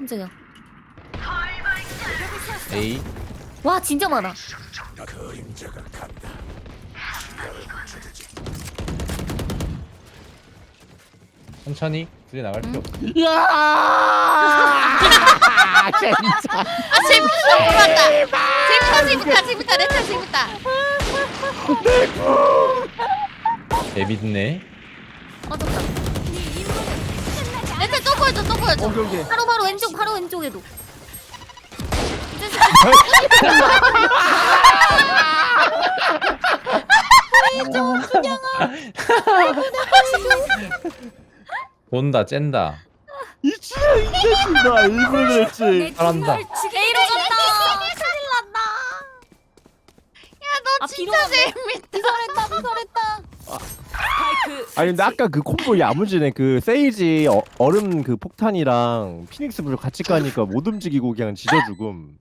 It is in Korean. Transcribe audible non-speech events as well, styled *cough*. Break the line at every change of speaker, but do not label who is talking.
깜짝이야.
A.
와 진짜 많아.
천천히 둘이 나갈 필요 없어. *laughs*
아! 재밌어 들어왔다 재밌다 재밌다 재밌다 레타 재밌다
재밌네.
맞았다.
보여줘
오케이 오케이.
바로 바로 왼쪽 바로 왼쪽에도.
본다 쨘다
이치야 이 자식 나 일부러 그랬지.
잘한다
A로 졌다. 큰일 났다.
야 너
아,
진짜 재밌다
비설했다 비설했다.
아니 근데 아까 그 콤보 야무지네 그 세이지 어, 얼음 그 폭탄이랑 피닉스 불 같이 까니까 못 움직이고 그냥 지져 죽음.